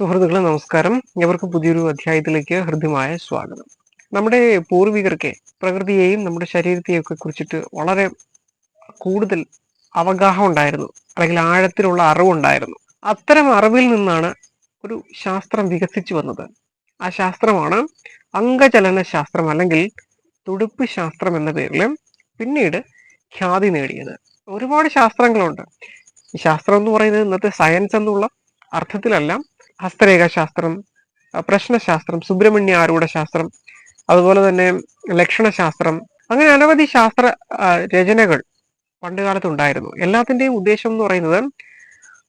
സുഹൃത്തുക്കളെ നമസ്കാരം. ഇവർക്ക് പുതിയൊരു അധ്യായത്തിലേക്ക് ഹൃദ്യമായ സ്വാഗതം. നമ്മുടെ പൂർവികർക്ക് പ്രകൃതിയെയും നമ്മുടെ ശരീരത്തെയും ഒക്കെ കുറിച്ചിട്ട് വളരെ കൂടുതൽ അവഗാഹം ഉണ്ടായിരുന്നു. അല്ലെങ്കിൽ ആഴത്തിലുള്ള അറിവുണ്ടായിരുന്നു അത്തരം അറിവിൽ നിന്നാണ് ഒരു ശാസ്ത്രം വികസിച്ചു വന്നത്. ആ ശാസ്ത്രമാണ് അംഗചലന ശാസ്ത്രം അല്ലെങ്കിൽ തുടുപ്പ് ശാസ്ത്രം എന്ന പേരിൽ പിന്നീട് ഖ്യാതി നേടിയത്. ഒരുപാട് ശാസ്ത്രങ്ങളുണ്ട്. ഈ ശാസ്ത്രം എന്ന് പറയുന്നത് ഇന്നത്തെ സയൻസ് എന്നുള്ള അർത്ഥത്തിലല്ല. ഹസ്തരേഖ ശാസ്ത്രം പ്രശ്നശാസ്ത്രം സുബ്രഹ്മണ്യ ആരൂഢ ശാസ്ത്രം അതുപോലെ തന്നെ ലക്ഷണശാസ്ത്രം അങ്ങനെ അനവധി ശാസ്ത്ര രചനകൾ പണ്ട് കാലത്ത് ഉണ്ടായിരുന്നു എല്ലാത്തിന്റെയും ഉദ്ദേശം എന്ന് പറയുന്നത്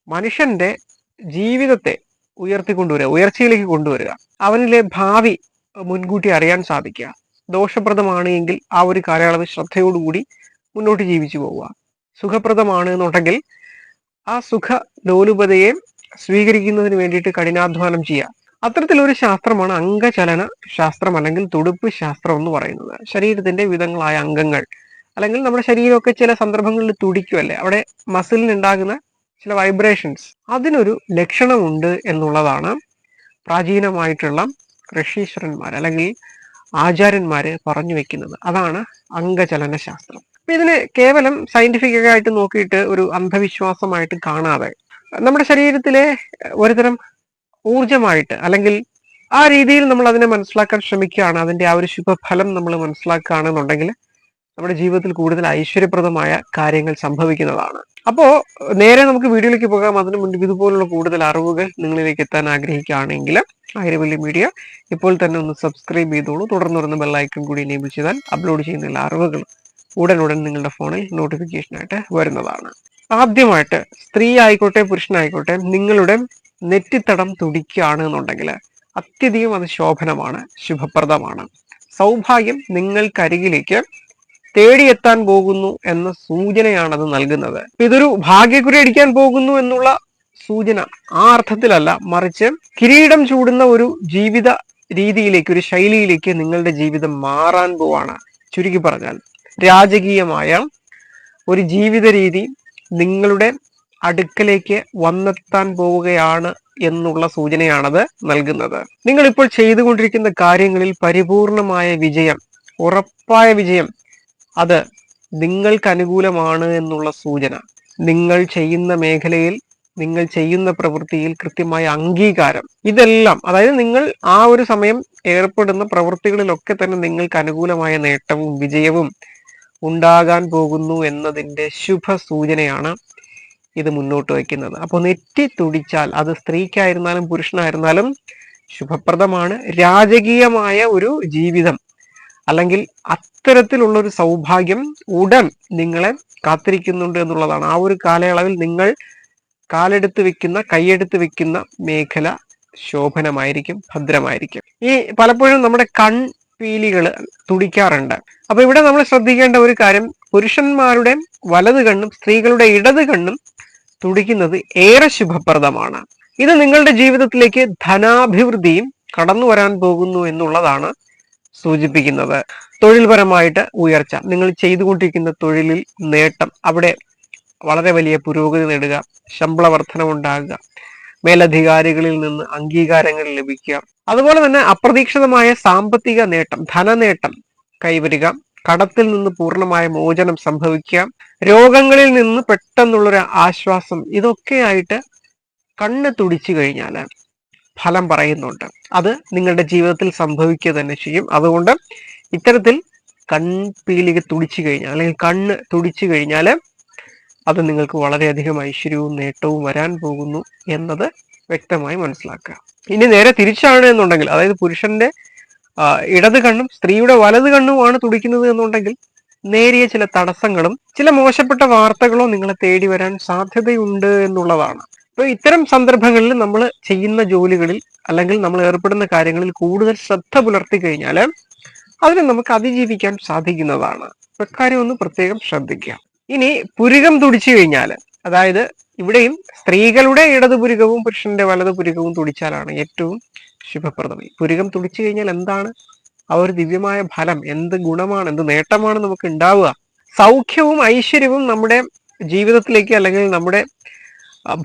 മനുഷ്യന്റെ ജീവിതത്തെ ഉയർത്തിക്കൊണ്ടുവരിക ഉയർച്ചയിലേക്ക് കൊണ്ടുവരിക അവനിലെ ഭാവി മുൻകൂട്ടി അറിയാൻ സാധിക്കുക ദോഷപ്രദമാണ് എങ്കിൽ ആ ഒരു കാലയളവ് ശ്രദ്ധയോടുകൂടി മുന്നോട്ട് ജീവിച്ചു പോവുക. സുഖപ്രദമാണ് എന്നുണ്ടെങ്കിൽ ആ സുഖ ലോലുപതയെ സ്വീകരിക്കുന്നതിന് വേണ്ടിയിട്ട് കഠിനാധ്വാനം ചെയ്യുക. അത്തരത്തിലൊരു ശാസ്ത്രമാണ് അംഗചലന ശാസ്ത്രം അല്ലെങ്കിൽ തുടുപ്പ് ശാസ്ത്രം എന്ന് പറയുന്നത്. ശരീരത്തിന്റെ വിധങ്ങളായ അംഗങ്ങൾ. അല്ലെങ്കിൽ നമ്മുടെ ശരീരമൊക്കെ ചില സന്ദർഭങ്ങളിൽ തുടിക്കുമല്ലേ അവിടെ മസിലിനുണ്ടാകുന്ന ചില വൈബ്രേഷൻസ് അതിനൊരു ലക്ഷണമുണ്ട് എന്നുള്ളതാണ് പ്രാചീനമായിട്ടുള്ള ഋഷീശ്വരന്മാർ അല്ലെങ്കിൽ ആചാര്യന്മാര് പറഞ്ഞു വെക്കുന്നത്. അതാണ് അംഗചലന ശാസ്ത്രം. ഇതിനെ കേവലം സയന്റിഫിക് ആയിട്ട് നോക്കിയിട്ട് ഒരു അന്ധവിശ്വാസമായിട്ട് കാണാതെ നമ്മുടെ ശരീരത്തിലെ ഒരുതരം ഊർജമായിട്ട് അല്ലെങ്കിൽ ആ രീതിയിൽ നമ്മൾ അതിനെ മനസ്സിലാക്കാൻ ശ്രമിക്കുകയാണ്. അതിന്റെ ആ ഒരു ശുഭഫലം നമ്മൾ മനസ്സിലാക്കുകയാണെന്നുണ്ടെങ്കിൽ നമ്മുടെ ജീവിതത്തിൽ കൂടുതൽ ഐശ്വര്യപ്രദമായ കാര്യങ്ങൾ സംഭവിക്കുന്നതാണ്. അപ്പോ നേരെ നമുക്ക് വീഡിയോയിലേക്ക് പോകാം. അതിനു മുൻപ് ഇതുപോലുള്ള കൂടുതൽ അറിവുകൾ നിങ്ങളിലേക്ക് എത്താൻ ആഗ്രഹിക്കുകയാണെങ്കിൽ ആയിരവല്ലി മീഡിയ ഇപ്പോൾ തന്നെ ഒന്ന് സബ്സ്ക്രൈബ് ചെയ്തോളൂ. തുടർന്ന് വരുന്ന ബെല്ലൈക്കൺ കൂടി എനേബിൾ ചെയ്താൽ അപ്ലോഡ് ചെയ്യുന്ന എല്ലാ അറിവുകളും ഉടൻ ഉടൻ നിങ്ങളുടെ ഫോണിൽ നോട്ടിഫിക്കേഷനായിട്ട് വരുന്നതാണ്. ആദ്യമായിട്ട് സ്ത്രീ ആയിക്കോട്ടെ പുരുഷനായിക്കോട്ടെ നിങ്ങളുടെ നെറ്റിത്തടം തുടിക്കുകയാണ് എന്നുണ്ടെങ്കിൽ അത്യധികം അത് ശോഭനമാണ് ശുഭപ്രദമാണ്. സൗഭാഗ്യം നിങ്ങൾക്കരികിലേക്ക് തേടിയെത്താൻ പോകുന്നു എന്ന സൂചനയാണ് അത് നൽകുന്നത്. ഇതൊരു ഭാഗ്യക്കുറി അടിക്കാൻ പോകുന്നു എന്നുള്ള സൂചന ആ അർത്ഥത്തിലല്ല. മറിച്ച് കിരീടം ചൂടുന്ന ഒരു ജീവിത രീതിയിലേക്ക് ഒരു ശൈലിയിലേക്ക് നിങ്ങളുടെ ജീവിതം മാറാൻ പോവാണ്. ചുരുക്കി പറഞ്ഞാൽ രാജകീയമായ ഒരു ജീവിത രീതി നിങ്ങളുടെ അടുക്കലേക്ക് വന്നെത്താൻ പോവുകയാണ് എന്നുള്ള സൂചനയാണത് നൽകുന്നത്. നിങ്ങൾ ഇപ്പോൾ ചെയ്തുകൊണ്ടിരിക്കുന്ന കാര്യങ്ങളിൽ പരിപൂർണമായ വിജയം ഉറപ്പായ വിജയം അത് നിങ്ങൾക്ക് അനുകൂലമാണ് എന്നുള്ള സൂചന. നിങ്ങൾ ചെയ്യുന്ന മേഖലയിൽ നിങ്ങൾ ചെയ്യുന്ന പ്രവൃത്തിയിൽ കൃത്യമായ അംഗീകാരം. ഇതെല്ലാം അതായത് നിങ്ങൾ ആ ഒരു സമയം ഏർപ്പെടുന്ന പ്രവൃത്തികളിലൊക്കെ തന്നെ നിങ്ങൾക്ക് അനുകൂലമായ നേട്ടവും വിജയവും ഉണ്ടാകാൻ പോകുന്നു എന്നതിന്റെ ശുഭ സൂചനയാണ് ഇത് മുന്നോട്ട് വയ്ക്കുന്നത്. അപ്പോൾ നെറ്റി തുടിച്ചാൽ അത് സ്ത്രീക്കായിരുന്നാലും പുരുഷനായിരുന്നാലും ശുഭപ്രദമാണ്. രാജകീയമായ ഒരു ജീവിതം അല്ലെങ്കിൽ അത്തരത്തിലുള്ള ഒരു സൗഭാഗ്യം ഉടൻ നിങ്ങളെ കാത്തിരിക്കുന്നുണ്ട് എന്നുള്ളതാണ്. ആ ഒരു കാലയളവിൽ നിങ്ങൾ കാലെടുത്ത് വെക്കുന്ന കൈയെടുത്ത് വെക്കുന്ന മേഖല ശോഭനമായിരിക്കും ഭദ്രമായിരിക്കും. ഈ പലപ്പോഴും നമ്മുടെ കൺ പീലികൾ തുടിക്കാറുണ്ട്. അപ്പൊ ഇവിടെ നമ്മൾ ശ്രദ്ധിക്കേണ്ട ഒരു കാര്യം പുരുഷന്മാരുടെ വലത് കണ്ണും സ്ത്രീകളുടെ ഇടത് കണ്ണും തുടിക്കുന്നത് ഏറെ ശുഭപ്രദമാണ്. ഇത് നിങ്ങളുടെ ജീവിതത്തിലേക്ക് ധനാഭിവൃദ്ധിയും കടന്നു വരാൻ പോകുന്നു എന്നുള്ളതാണ് സൂചിപ്പിക്കുന്നത്. തൊഴിൽപരമായിട്ട് ഉയർച്ച നിങ്ങൾ ചെയ്തുകൊണ്ടിരിക്കുന്ന തൊഴിലിൽ നേട്ടം അവിടെ വളരെ വലിയ പുരോഗതി നേടുക ശമ്പള വർധനമുണ്ടാകുക മേലധികാരികളിൽ നിന്ന് അംഗീകാരങ്ങൾ ലഭിക്കുക. അതുപോലെ തന്നെ അപ്രതീക്ഷിതമായ സാമ്പത്തിക നേട്ടം ധനനേട്ടം കൈവരിക കടത്തിൽ നിന്ന് പൂർണമായ മോചനം സംഭവിക്കുക രോഗങ്ങളിൽ നിന്ന് പെട്ടെന്നുള്ളൊരു ആശ്വാസം ഇതൊക്കെയായിട്ട് കണ്ണ് തുടിച്ചു കഴിഞ്ഞാൽ ഫലം പറയുന്നുണ്ട്. അത് നിങ്ങളുടെ ജീവിതത്തിൽ സംഭവിക്കുക തന്നെ ചെയ്യും. അതുകൊണ്ട് ഇത്തരത്തിൽ കൺപീലിക തുടിച്ചു കഴിഞ്ഞാൽ അല്ലെങ്കിൽ കണ്ണ് തുടിച്ചു കഴിഞ്ഞാൽ അത് നിങ്ങൾക്ക് വളരെയധികം ഐശ്വര്യവും നേട്ടവും വരാൻ പോകുന്നു എന്നത് വ്യക്തമായി മനസ്സിലാക്കുക. ഇനി നേരെ തിരിച്ചാണ് എന്നുണ്ടെങ്കിൽ അതായത് പുരുഷന്റെ ഇടത് കണ്ണും സ്ത്രീയുടെ വലത് കണ്ണുമാണ് തുടിക്കുന്നത് എന്നുണ്ടെങ്കിൽ നേരിയ ചില തടസ്സങ്ങളും ചില മോശപ്പെട്ട വാർത്തകളോ നിങ്ങളെ തേടി വരാൻ സാധ്യതയുണ്ട് എന്നുള്ളതാണ്. അപ്പൊ ഇത്തരം സന്ദർഭങ്ങളിൽ നമ്മൾ ചെയ്യുന്ന ജോലികളിൽ അല്ലെങ്കിൽ നമ്മൾ ഏർപ്പെടുന്ന കാര്യങ്ങളിൽ കൂടുതൽ ശ്രദ്ധ പുലർത്തി കഴിഞ്ഞാൽ അതിനെ നമുക്ക് അതിജീവിക്കാൻ സാധിക്കുന്നതാണ്. ഇക്കാര്യം ഒന്ന് പ്രത്യേകം ശ്രദ്ധിക്കുക. ഇനി പുരുകം തുടിച്ചു കഴിഞ്ഞാൽ അതായത് ഇവിടെയും സ്ത്രീകളുടെ ഇടത് പുരുകവും പുരുഷന്റെ വലത് പുരുകവും തുടിച്ചാലാണ് ഏറ്റവും ശുഭപ്രദം. പുരുകം തുടിച്ചു കഴിഞ്ഞാൽ എന്താണ്? ആ ഒരു ദിവ്യമായ ഫലം എന്ത് ഗുണമാണ് എന്ത് നേട്ടമാണ് നമുക്ക് ഉണ്ടാവുക. സൗഖ്യവും ഐശ്വര്യവും നമ്മുടെ ജീവിതത്തിലേക്ക് അല്ലെങ്കിൽ നമ്മുടെ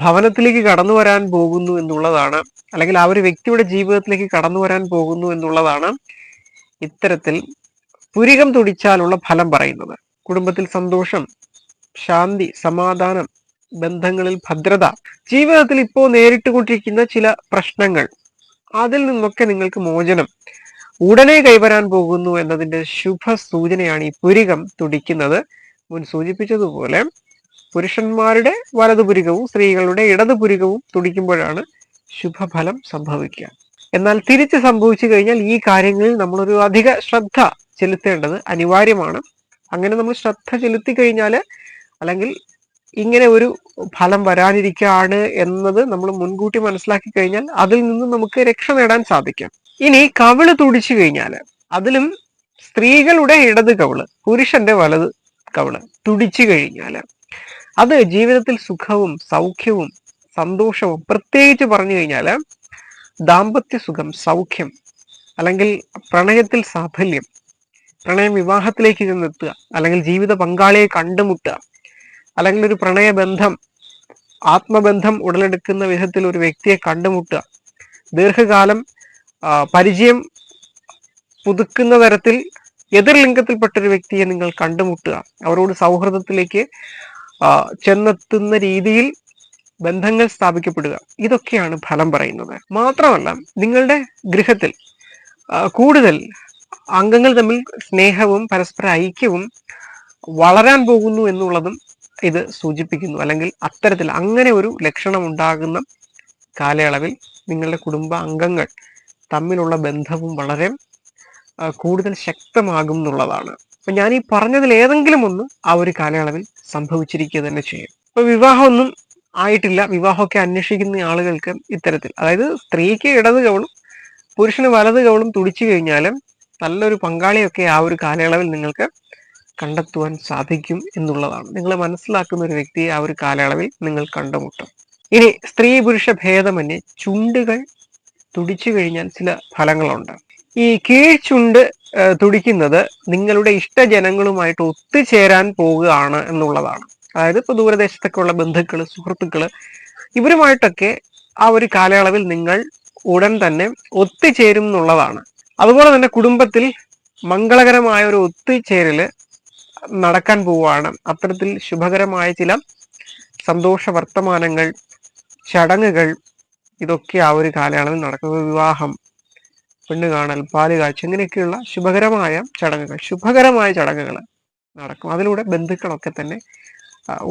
ഭവനത്തിലേക്ക് കടന്നു വരാൻ പോകുന്നു എന്നുള്ളതാണ് അല്ലെങ്കിൽ ആ ഒരു വ്യക്തിയുടെ ജീവിതത്തിലേക്ക് കടന്നു വരാൻ പോകുന്നു എന്നുള്ളതാണ് ഇത്തരത്തിൽ പുരികം തുടിച്ചാലുള്ള ഫലം പറയുന്നത്. കുടുംബത്തിൽ സന്തോഷം ശാന്തി സമാധാനം ബന്ധങ്ങളിൽ ഭദ്രത. ജീവിതത്തിൽ ഇപ്പോൾ നേരിട്ടുകൊണ്ടിരിക്കുന്ന ചില പ്രശ്നങ്ങൾ. അതിൽ നിന്നൊക്കെ നിങ്ങൾക്ക് മോചനം. ഉടനെ കൈവരാൻ പോകുന്നു എന്നതിന്റെ ശുഭ സൂചനയാണ് ഈ പുരികം തുടിക്കുന്നത്. മുൻ സൂചിപ്പിച്ചതുപോലെ പുരുഷന്മാരുടെ വലതു പുരികവും സ്ത്രീകളുടെ ഇടതു പുരികവും തുടിക്കുമ്പോഴാണ് ശുഭഫലം സംഭവിക്കുക. എന്നാൽ തിരിച്ച് സംഭവിച്ചു കഴിഞ്ഞാൽ ഈ കാര്യങ്ങളിൽ നമ്മളൊരു അധിക ശ്രദ്ധ ചെലുത്തേണ്ടത് അനിവാര്യമാണ്. അങ്ങനെ നമ്മൾ ശ്രദ്ധ ചെലുത്തി കഴിഞ്ഞാൽ അല്ലെങ്കിൽ ഇങ്ങനെ ഒരു ഫലം വരാനിരിക്കുകയാണ് എന്നത് നമ്മൾ മുൻകൂട്ടി മനസ്സിലാക്കി കഴിഞ്ഞാൽ അതിൽ നിന്ന് നമുക്ക് രക്ഷ നേടാൻ സാധിക്കും. ഇനി കവിൾ തുടിച്ചു കഴിഞ്ഞാൽ അതിലും സ്ത്രീകളുടെ ഇടത് കവിൾ പുരുഷന്റെ വലത് കവിൾ തുടിച്ചു കഴിഞ്ഞാൽ അത് ജീവിതത്തിൽ സുഖവും സൗഖ്യവും സന്തോഷവും പ്രത്യേകിച്ച് പറഞ്ഞു കഴിഞ്ഞാൽ ദാമ്പത്യ സുഖം സൗഖ്യം അല്ലെങ്കിൽ പ്രണയത്തിൽ സാഫല്യം പ്രണയം വിവാഹത്തിലേക്ക് ചെന്നെത്തുക അല്ലെങ്കിൽ ജീവിത പങ്കാളിയെ കണ്ടുമുട്ടുക അല്ലെങ്കിൽ ഒരു പ്രണയബന്ധം ആത്മബന്ധം ഉടലെടുക്കുന്ന വിധത്തിൽ ഒരു വ്യക്തിയെ കണ്ടുമുട്ടുക. ദീർഘകാലം പരിചയം പുതുക്കുന്ന തരത്തിൽ എതിർ ലിംഗത്തിൽപ്പെട്ട ഒരു വ്യക്തിയെ നിങ്ങൾ കണ്ടുമുട്ടുക. അവരോട് സൗഹൃദത്തിലേക്ക് ചെന്നെത്തുന്ന രീതിയിൽ ബന്ധങ്ങൾ സ്ഥാപിക്കപ്പെടുക. ഇതൊക്കെയാണ് ഫലം പറയുന്നത്. മാത്രമല്ല നിങ്ങളുടെ ഗൃഹത്തിൽ കൂടുതൽ അംഗങ്ങൾ തമ്മിൽ സ്നേഹവും പരസ്പര ഐക്യവും വളരാൻ പോകുന്നു എന്നുള്ളതും ഇത് സൂചിപ്പിക്കുന്നു. അല്ലെങ്കിൽ അത്തരത്തിൽ അങ്ങനെ ഒരു ലക്ഷണം ഉണ്ടാകുന്ന കാലയളവിൽ നിങ്ങളുടെ കുടുംബ അംഗങ്ങൾ തമ്മിലുള്ള ബന്ധവും വളരെ കൂടുതൽ ശക്തമാകും എന്നുള്ളതാണ്. അപ്പൊ ഞാൻ ഈ പറഞ്ഞതിൽ ഏതെങ്കിലും ഒന്ന് ആ ഒരു കാലയളവിൽ സംഭവിച്ചിരിക്കുക തന്നെ ചെയ്യും. ഇപ്പൊ വിവാഹമൊന്നും ആയിട്ടില്ല. വിവാഹമൊക്കെ അന്വേഷിക്കുന്ന ആളുകൾക്ക് ഇത്തരത്തിൽ അതായത് സ്ത്രീക്ക് ഇടത് കവളും പുരുഷന് വലത് കവളും തുടിച്ചു കഴിഞ്ഞാലും നല്ലൊരു പങ്കാളിയൊക്കെ ആ ഒരു കാലയളവിൽ നിങ്ങൾക്ക് കണ്ടെത്തുവാൻ സാധിക്കും എന്നുള്ളതാണ്. നിങ്ങൾ മനസ്സിലാക്കുന്ന ഒരു വ്യക്തിയെ ആ ഒരു കാലയളവിൽ നിങ്ങൾ കണ്ടുമുട്ടും. ഇനി സ്ത്രീ പുരുഷ ഭേദമന്യേ ചുണ്ടുകൾ തുടിച്ചു കഴിഞ്ഞാൽ ചില ഫലങ്ങളുണ്ട്. ഈ കീഴ്ചുണ്ട് തുടിക്കുന്നത് നിങ്ങളുടെ ഇഷ്ടജനങ്ങളുമായിട്ട് ഒത്തുചേരാൻ പോവുകയാണ് എന്നുള്ളതാണ്. അതായത് ഇപ്പൊ ദൂരദേശത്തൊക്കെ ഉള്ള ബന്ധുക്കൾ സുഹൃത്തുക്കൾ ഇവരുമായിട്ടൊക്കെ ആ ഒരു കാലയളവിൽ നിങ്ങൾ ഉടൻ തന്നെ ഒത്തുചേരും എന്നുള്ളതാണ്. അതുപോലെ തന്നെ കുടുംബത്തിൽ മംഗളകരമായ ഒരു ഒത്തുചേരൽ നടക്കാൻ പോവുകയാണ്. അത്തരത്തിൽ ശുഭകരമായ ചില സന്തോഷ വർത്തമാനങ്ങൾ ചടങ്ങുകൾ ഇതൊക്കെ ആ ഒരു കാലയളവിൽ നടക്കുന്നത്. വിവാഹം പെണ്ണ് കാണൽ പാൽ കാഴ്ച ഇങ്ങനെയൊക്കെയുള്ള ശുഭകരമായ ചടങ്ങുകൾ ശുഭകരമായ ചടങ്ങുകൾ നടക്കും. അതിലൂടെ ബന്ധുക്കളൊക്കെ തന്നെ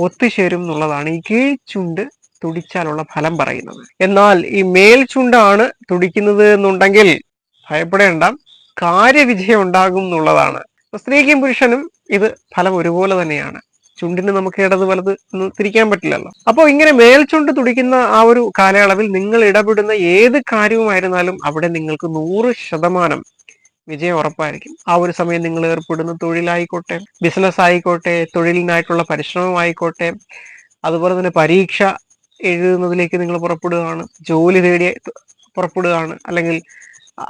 ഒത്തുചേരും എന്നുള്ളതാണ് ഈ കീഴ്ചുണ്ട് തുടിച്ചാലുള്ള ഫലം പറയുന്നത്. എന്നാൽ ഈ മേൽ ചുണ്ടാണ് തുടിക്കുന്നത് എന്നുണ്ടെങ്കിൽ ഭയപ്പെടേണ്ട കാര്യവിജയം ഉണ്ടാകും എന്നുള്ളതാണ്. സ്ത്രീക്കും പുരുഷനും ഇത് ഫലം ഒരുപോലെ തന്നെയാണ്. ചുണ്ടിന് നമുക്ക് ഇടത് വലത് എന്ന് തിരിക്കാൻ പറ്റില്ലല്ലോ. അപ്പോൾ ഇങ്ങനെ മേൽചുണ്ട് തുടിക്കുന്ന ആ ഒരു കാലയളവിൽ നിങ്ങൾ ഇടപെടുന്ന ഏത് കാര്യവുമായിരുന്നാലും അവിടെ നിങ്ങൾക്ക് നൂറ് ശതമാനം വിജയം ഉറപ്പായിരിക്കും. ആ ഒരു സമയം നിങ്ങൾ ഏർപ്പെടുന്ന തൊഴിലായിക്കോട്ടെ ബിസിനസ് ആയിക്കോട്ടെ തൊഴിലിനായിട്ടുള്ള പരിശ്രമമായിക്കോട്ടെ അതുപോലെ തന്നെ പരീക്ഷ എഴുതുന്നതിലേക്ക് നിങ്ങൾ പുറപ്പെടുകയാണ് ജോലി തേടി പുറപ്പെടുകയാണ് അല്ലെങ്കിൽ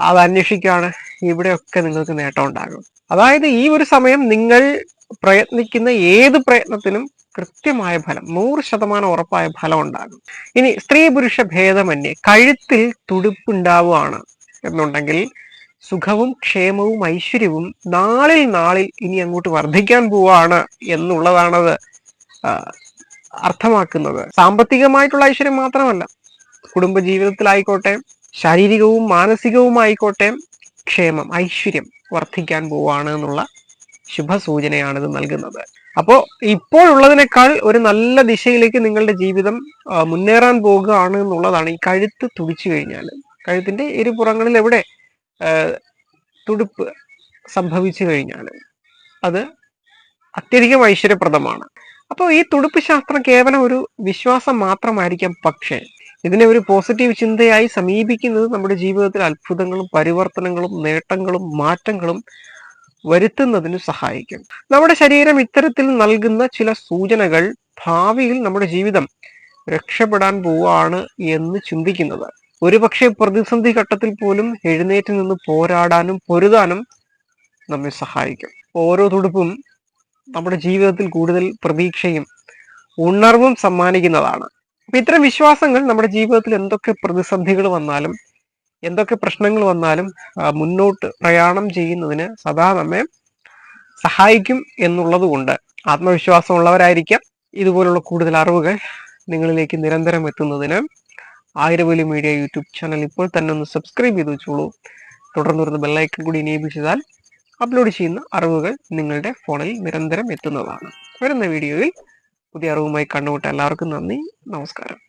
അത് അന്വേഷിക്കുകയാണ് ഇവിടെയൊക്കെ നിങ്ങൾക്ക് നേട്ടം ഉണ്ടാകും. അതായത് ഈ ഒരു സമയം നിങ്ങൾ പ്രയത്നിക്കുന്ന ഏത് പ്രയത്നത്തിനും കൃത്യമായ ഫലം നൂറ് ശതമാനം ഉറപ്പായ ഫലം ഉണ്ടാകും. ഇനി സ്ത്രീ പുരുഷ ഭേദമന്യേ കഴുത്തിൽ തുടുപ്പുണ്ടാവുകയാണ് എന്നുണ്ടെങ്കിൽ സുഖവും ക്ഷേമവും ഐശ്വര്യവും നാളിൽ നാളിൽ ഇനി അങ്ങോട്ട് വർദ്ധിക്കാൻ പോവാണ് എന്നുള്ളതാണത് അർത്ഥമാക്കുന്നത്. സാമ്പത്തികമായിട്ടുള്ള ഐശ്വര്യം മാത്രമല്ല കുടുംബജീവിതത്തിലായിക്കോട്ടെ ശാരീരികവും മാനസികവുമായിക്കോട്ടെ ക്ഷേമം ഐശ്വര്യം വർദ്ധിക്കാൻ പോവാണ് എന്നുള്ള ശുഭസൂചനയാണ് ഇത് നൽകുന്നത്. അപ്പോൾ ഇപ്പോഴുള്ളതിനേക്കാൾ ഒരു നല്ല ദിശയിലേക്ക് നിങ്ങളുടെ ജീവിതം മുന്നേറാൻ പോകുകയാണ് എന്നുള്ളതാണ് ഈ കഴുത്ത് തുടിച്ചു കഴിഞ്ഞാൽ കഴുത്തിന്റെ ഇരുപുറങ്ങളിൽ എവിടെ തുടുപ്പ് സംഭവിച്ചു കഴിഞ്ഞാൽ അത് അത്യധികം ഐശ്വര്യപ്രദമാണ്. അപ്പോൾ ഈ തുടുപ്പ് ശാസ്ത്രം കേവലം ഒരു വിശ്വാസം മാത്രമായിരിക്കാം പക്ഷേ ഇതിനെ ഒരു പോസിറ്റീവ് ചിന്തയായി സമീപിക്കുന്നത് നമ്മുടെ ജീവിതത്തിൽ അത്ഭുതങ്ങളും പരിവർത്തനങ്ങളും നേട്ടങ്ങളും മാറ്റങ്ങളും വരുത്തുന്നതിന് സഹായിക്കും. നമ്മുടെ ശരീരം ഇത്തരത്തിൽ നൽകുന്ന ചില സൂചനകൾ ഭാവിയിൽ നമ്മുടെ ജീവിതം രക്ഷപ്പെടാൻ പോവാണ് എന്ന് ചിന്തിക്കുന്നത്. ഒരുപക്ഷെ പ്രതിസന്ധി ഘട്ടത്തിൽ പോലും എഴുന്നേറ്റ് നിന്ന് പോരാടാനും പൊരുതാനും നമ്മെ സഹായിക്കും. ഓരോ തുടുപ്പും നമ്മുടെ ജീവിതത്തിൽ കൂടുതൽ പ്രതീക്ഷയും ഉണർവും സമ്മാനിക്കുന്നതാണ്. അപ്പൊ ഇത്തരം വിശ്വാസങ്ങൾ നമ്മുടെ ജീവിതത്തിൽ എന്തൊക്കെ പ്രതിസന്ധികൾ വന്നാലും എന്തൊക്കെ പ്രശ്നങ്ങൾ വന്നാലും മുന്നോട്ട് പ്രയാണം ചെയ്യുന്നതിന് സദാ നമ്മെ സഹായിക്കും എന്നുള്ളത് കൊണ്ട് ആത്മവിശ്വാസമുള്ളവരായിരിക്കാം. ഇതുപോലുള്ള കൂടുതൽ അറിവുകൾ നിങ്ങളിലേക്ക് നിരന്തരം എത്തുന്നതിന് ആയിരവലി മീഡിയ യൂട്യൂബ് ചാനൽ ഇപ്പോൾ തന്നെ ഒന്ന് സബ്സ്ക്രൈബ് ചെയ്ത് വെച്ചോളൂ. തുടർന്ന് വരുന്ന ബെല്ലൈക്കൺ കൂടി ചെയ്താൽ അപ്ലോഡ് ചെയ്യുന്ന അറിവുകൾ നിങ്ങളുടെ ഫോണിൽ നിരന്തരം എത്തുന്നതാണ്. വരുന്ന വീഡിയോയിൽ പുതിയ അറിവുമായി കണ്ടുമുട്ട എല്ലാവർക്കും നന്ദി. നമസ്കാരം.